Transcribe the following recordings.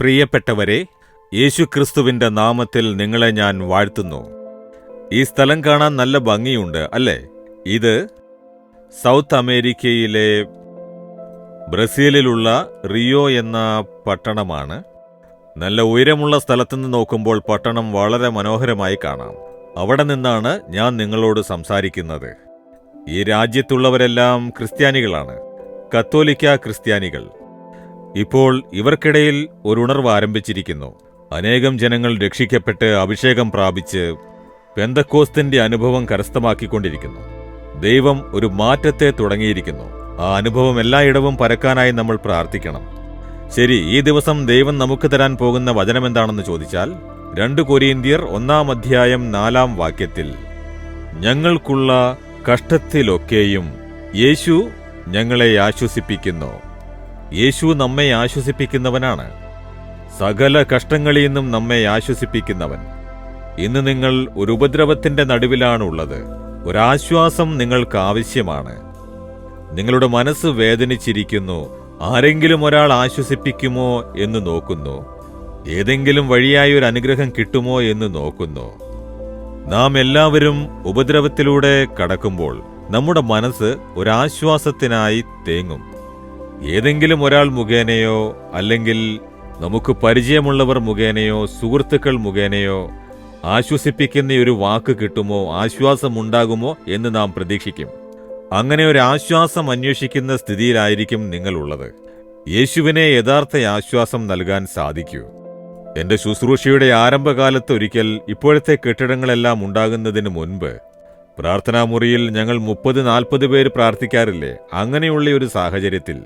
പ്രിയപ്പെട്ടവരെ യേശുക്രിസ്തുവിന്റെ നാമത്തിൽ നിങ്ങളെ ഞാൻ വാഴ്ത്തുന്നു. ഈ സ്ഥലം കാണാൻ നല്ല ഭംഗിയുണ്ട് അല്ലേ? ഇത് സൗത്ത് അമേരിക്കയിലെ ബ്രസീലിലുള്ള റിയോ എന്ന പട്ടണമാണ്. നല്ല ഉയരമുള്ള സ്ഥലത്തുനിന്ന് നോക്കുമ്പോൾ പട്ടണം വളരെ മനോഹരമായി കാണാം. അവിടെ നിന്നാണ് ഞാൻ നിങ്ങളോട് സംസാരിക്കുന്നത്. ഈ രാജ്യത്തുള്ളവരെല്ലാം ക്രിസ്ത്യാനികളാണ്. കത്തോലിക്ക ക്രിസ്ത്യാനികൾ. ഇപ്പോൾ ഇവർക്കിടയിൽ ഒരു ഉണർവ് ആരംഭിച്ചിരിക്കുന്നു. അനേകം ജനങ്ങൾ രക്ഷിക്കപ്പെട്ട് അഭിഷേകം പ്രാപിച്ച് പെന്തക്കോസ്തിന്റെ അനുഭവം കരസ്ഥമാക്കിക്കൊണ്ടിരിക്കുന്നു. ദൈവം ഒരു മാറ്റത്തെ തുടങ്ങിയിരിക്കുന്നു. ആ അനുഭവം എല്ലായിടവും പരക്കാനായി നമ്മൾ പ്രാർത്ഥിക്കണം. ശരി ഈ ദിവസം ദൈവം നമുക്ക് തരാൻ പോകുന്ന വചനം എന്താണെന്ന് ചോദിച്ചാൽ രണ്ട് കൊരിയന്ത്യർ ഒന്നാം അധ്യായം നാലാം വാക്യത്തിൽ ഞങ്ങൾക്കുള്ള കഷ്ടത്തിലൊക്കെയും യേശു ഞങ്ങളെ ആശ്വസിപ്പിക്കുന്നു. യേശു നമ്മെ ആശ്വസിപ്പിക്കുന്നവനാണ്. സകല കഷ്ടങ്ങളിൽ നിന്നും നമ്മെ ആശ്വസിപ്പിക്കുന്നവൻ. ഇന്ന് നിങ്ങൾ ഒരു ഉപദ്രവത്തിന്റെ നടുവിലാണുള്ളത്. ഒരാശ്വാസം നിങ്ങൾക്ക് ആവശ്യമാണ്. നിങ്ങളുടെ മനസ്സ് വേദനിച്ചിരിക്കുന്നു. ആരെങ്കിലും ഒരാൾ ആശ്വസിപ്പിക്കുമോ എന്ന് നോക്കുന്നു. ഏതെങ്കിലും വഴിയായി ഒരു അനുഗ്രഹം കിട്ടുമോ എന്ന് നോക്കുന്നു. നാം എല്ലാവരും ഉപദ്രവത്തിലൂടെ കടക്കുമ്പോൾ നമ്മുടെ മനസ്സ് ഒരാശ്വാസത്തിനായി തേങ്ങും. ഏതെങ്കിലും ഒരാൾ മുഖേനയോ അല്ലെങ്കിൽ നമുക്ക് പരിചയമുള്ളവർ മുഖേനയോ സുഹൃത്തുക്കൾ മുഖേനയോ ആശ്വസിപ്പിക്കുന്ന ഒരു വാക്ക് കിട്ടുമോ ആശ്വാസമുണ്ടാകുമോ എന്ന് നാം പ്രതീക്ഷിക്കും. അങ്ങനെ ഒരു ആശ്വാസം അന്വേഷിക്കുന്ന സ്ഥിതിയിലായിരിക്കും നിങ്ങളുള്ളത്. യേശുവിനെ യഥാർത്ഥ ആശ്വാസം നൽകാൻ സാധിക്കൂ. എന്റെ ശുശ്രൂഷയുടെ ആരംഭകാലത്ത് ഒരിക്കൽ ഇപ്പോഴത്തെ കെട്ടിടങ്ങളെല്ലാം ഉണ്ടാകുന്നതിന് മുൻപ് പ്രാർത്ഥനാമുറിയിൽ ഞങ്ങൾ മുപ്പത് നാൽപ്പത് പേര് പ്രാർത്ഥിക്കാറില്ലേ? അങ്ങനെയുള്ള ഒരു സാഹചര്യത്തിൽ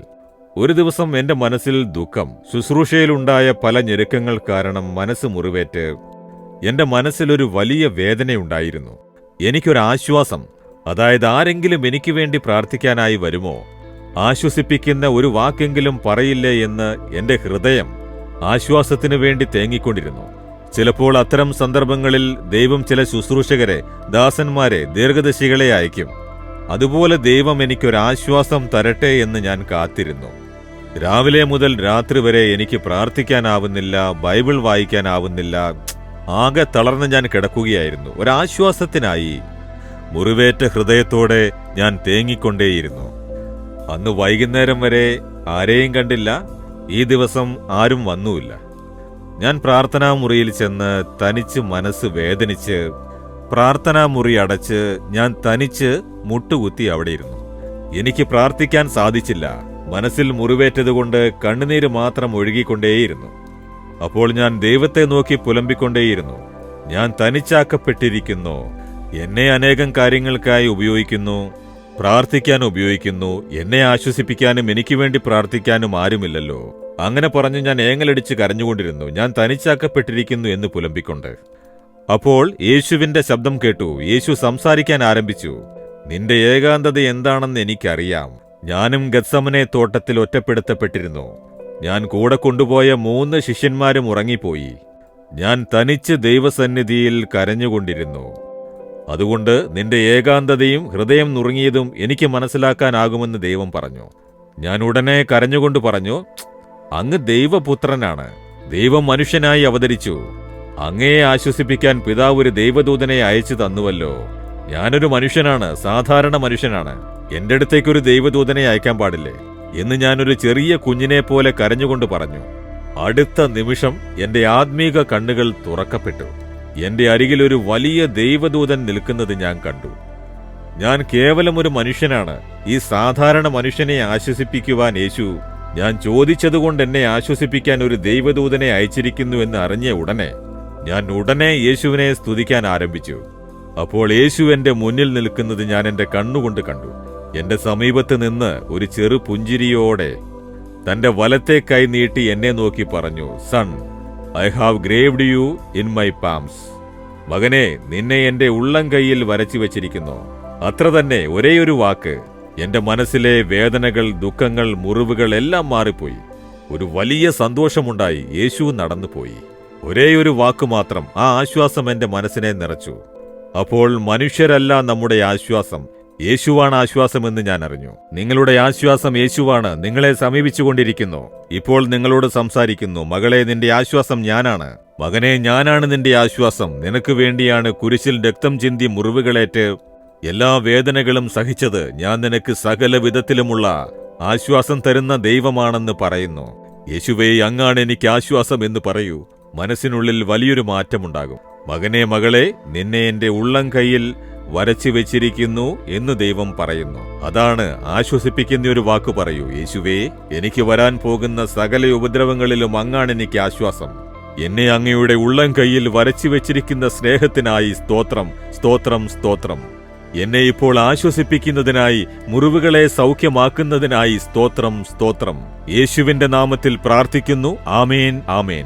ഒരു ദിവസം എന്റെ മനസ്സിൽ ദുഃഖം ശുശ്രൂഷയിലുണ്ടായ പല ഞെരുക്കങ്ങൾ കാരണം മനസ്സ് മുറിവേറ്റ്. എന്റെ മനസ്സിലൊരു വലിയ വേദനയുണ്ടായിരുന്നു. എനിക്കൊരാശ്വാസം അതായത് ആരെങ്കിലും എനിക്ക് വേണ്ടി പ്രാർത്ഥിക്കാനായി വരുമോ? ആശ്വസിപ്പിക്കുന്ന ഒരു വാക്കെങ്കിലും പറയില്ലേ എന്ന് എന്റെ ഹൃദയം ആശ്വാസത്തിനു വേണ്ടി തേങ്ങിക്കൊണ്ടിരുന്നു. ചിലപ്പോൾ അത്തരം സന്ദർഭങ്ങളിൽ ദൈവം ചില ശുശ്രൂഷകരെ ദാസന്മാരെ ദീർഘദശികളെ അയക്കും അതുപോലെ ദൈവം എനിക്കൊരാശ്വാസം തരട്ടെ എന്ന് ഞാൻ കാത്തിരുന്നു. രാവിലെ മുതൽ രാത്രി വരെ എനിക്ക് പ്രാർത്ഥിക്കാനാവുന്നില്ല ബൈബിൾ വായിക്കാനാവുന്നില്ല. ആകെ തളർന്ന് ഞാൻ കിടക്കുകയായിരുന്നു. ഒരാശ്വാസത്തിനായി മുറിവേറ്റ ഹൃദയത്തോടെ ഞാൻ തേങ്ങിക്കൊണ്ടേയിരുന്നു. അന്ന് വൈകുന്നേരം വരെ ആരെയും കണ്ടില്ല ഈ ദിവസം ആരും വന്നുമില്ല. ഞാൻ പ്രാർത്ഥനാ മുറിയിൽ ചെന്ന് തനിച്ച് മനസ്സ് വേദനിച്ച് പ്രാർത്ഥനാ മുറി അടച്ച് ഞാൻ തനിച്ച് മുട്ടുകുത്തി അവിടെ ഇരുന്നു എനിക്ക് പ്രാർത്ഥിക്കാൻ സാധിച്ചില്ല. മനസ്സിൽ മുറിവേറ്റതുകൊണ്ട് കണ്ണുനീര് മാത്രം ഒഴുകിക്കൊണ്ടേയിരുന്നു. അപ്പോൾ ഞാൻ ദൈവത്തെ നോക്കി പുലമ്പിക്കൊണ്ടേയിരുന്നു. ഞാൻ തനിച്ചാക്കപ്പെട്ടിരിക്കുന്നു. എന്നെ അനേകം കാര്യങ്ങൾക്കായി ഉപയോഗിക്കുന്നു. പ്രാർത്ഥിക്കാൻ ഉപയോഗിക്കുന്നു. എന്നെ ആശ്വസിപ്പിക്കാനും എനിക്ക് വേണ്ടി പ്രാർത്ഥിക്കാനും ആരുമില്ലല്ലോ. അങ്ങനെ പറഞ്ഞു ഞാൻ ഏങ്ങലടിച്ച് കരഞ്ഞുകൊണ്ടിരുന്നു. ഞാൻ തനിച്ചാക്കപ്പെട്ടിരിക്കുന്നു എന്ന് പുലമ്പിക്കൊണ്ട്. അപ്പോൾ യേശുവിന്റെ ശബ്ദം കേട്ടു. യേശു സംസാരിക്കാൻ ആരംഭിച്ചു. നിന്റെ ഏകാന്തത എന്താണെന്ന് എനിക്കറിയാം. ഞാനും ഗത്സമനെ തോട്ടത്തിൽ ഒറ്റപ്പെടുത്തപ്പെട്ടിരുന്നു. ഞാൻ കൂടെ കൊണ്ടുപോയ മൂന്ന് ശിഷ്യന്മാരും ഉറങ്ങിപ്പോയി. ഞാൻ തനിച്ച് ദൈവസന്നിധിയിൽ കരഞ്ഞുകൊണ്ടിരുന്നു. അതുകൊണ്ട് നിന്റെ ഏകാന്തതയും ഹൃദയം നുറുങ്ങിയതും എനിക്ക് മനസ്സിലാക്കാനാകുമെന്ന് ദൈവം പറഞ്ഞു. ഞാൻ ഉടനെ കരഞ്ഞുകൊണ്ട് പറഞ്ഞു അങ്ങ് ദൈവപുത്രനാണ്. ദൈവം മനുഷ്യനായി അവതരിച്ചു. അങ്ങയെ ആശ്വസിപ്പിക്കാൻ പിതാവ് ഒരു ദൈവദൂതനെ അയച്ചു തന്നുവല്ലോ. ഞാനൊരു മനുഷ്യനാണ് സാധാരണ മനുഷ്യനാണ്. എന്റെ അടുത്തേക്ക് ഒരു ദൈവദൂതനെ അയക്കാൻ പാടില്ലേ? എന്ന് ഞാനൊരു ചെറിയ കുഞ്ഞിനെ പോലെ കരഞ്ഞുകൊണ്ട് പറഞ്ഞു. അടുത്ത നിമിഷം എന്റെ ആത്മീക കണ്ണുകൾ തുറക്കപ്പെട്ടു. എന്റെ അരികിൽ ഒരു വലിയ ദൈവദൂതൻ നിൽക്കുന്നത് ഞാൻ കണ്ടു. ഞാൻ കേവലം ഒരു മനുഷ്യനാണ്. ഈ സാധാരണ മനുഷ്യനെ ആശ്വസിപ്പിക്കുവാൻ യേശു ഞാൻ ചോദിച്ചതുകൊണ്ട് എന്നെ ആശ്വസിപ്പിക്കാൻ ഒരു ദൈവദൂതനെ അയച്ചിരിക്കുന്നു എന്ന് അറിഞ്ഞ ഉടനെ ഞാൻ ഉടനെ യേശുവിനെ സ്തുതിക്കാൻ ആരംഭിച്ചു. അപ്പോൾ യേശു എന്റെ മുന്നിൽ നിൽക്കുന്നത് ഞാൻ എന്റെ കണ്ണുകൊണ്ട് കണ്ടു. എന്റെ സമീപത്ത് നിന്ന് ഒരു ചെറു പുഞ്ചിരിയോടെ തന്റെ വലത്തെ കൈ നീട്ടി എന്നെ നോക്കി പറഞ്ഞു son I have graved you in my palms. മകനെ നിന്നെ എന്റെ ഉള്ളം കൈയിൽ വരച്ചു വച്ചിരിക്കുന്നു. അത്ര തന്നെ ഒരേയൊരു വാക്ക്. എന്റെ മനസ്സിലെ വേദനകൾ ദുഃഖങ്ങൾ മുറിവുകൾ എല്ലാം മാറിപ്പോയി. ഒരു വലിയ സന്തോഷമുണ്ടായി. യേശു നടന്നുപോയി. ഒരേയൊരു വാക്കു മാത്രം ആ ആശ്വാസം എന്റെ മനസ്സിനെ നിറച്ചു. അപ്പോൾ മനുഷ്യരല്ല നമ്മുടെ ആശ്വാസം. യേശുവാണ് ആശ്വാസമെന്ന് ഞാൻ അറിഞ്ഞു. നിങ്ങളുടെ ആശ്വാസം യേശുവാണ്. നിങ്ങളെ സമീപിച്ചുകൊണ്ടിരിക്കുന്നു. ഇപ്പോൾ നിങ്ങളോട് സംസാരിക്കുന്നു. മകളെ നിന്റെ ആശ്വാസം ഞാനാണ്. മകനെ ഞാനാണ് നിന്റെ ആശ്വാസം. നിനക്ക് വേണ്ടിയാണ് കുരിശിൽ രക്തം ചിന്തി മുറിവുകളേറ്റ് എല്ലാ വേദനകളും സഹിച്ചത്. ഞാൻ നിനക്ക് സകല വിധത്തിലുമുള്ള ആശ്വാസം തരുന്ന ദൈവമാണെന്ന് പറയുന്നു. യേശുവേ അങ്ങാണ് എനിക്ക് ആശ്വാസം എന്ന് പറയൂ. മനസ്സിനുള്ളിൽ വലിയൊരു മാറ്റമുണ്ടാകും. മകനെ മകളെ നിന്നെ എന്റെ ഉള്ളം കൈയിൽ വരച്ചു വെച്ചിരിക്കുന്നു എന്ന് ദൈവം പറയുന്നു. അതാണ് ആശ്വസിപ്പിക്കുന്ന ഒരു വാക്ക് പറയൂ. യേശുവേ എനിക്ക് വരാൻ പോകുന്ന സകല ഉപദ്രവങ്ങളിലും അങ്ങാണ് എനിക്ക് ആശ്വാസം. എന്നെ അങ്ങയുടെ ഉള്ളം കൈയിൽ വരച്ചു വെച്ചിരിക്കുന്ന സ്നേഹത്തിനായി സ്തോത്രം സ്തോത്രം സ്തോത്രം. എന്നെ ഇപ്പോൾ ആശ്വസിപ്പിക്കുന്നതിനായി മുറിവുകളെ സൗഖ്യമാക്കുന്നതിനായി സ്തോത്രം സ്തോത്രം. യേശുവിന്റെ നാമത്തിൽ പ്രാർത്ഥിക്കുന്നു. ആമേൻ ആമേൻ.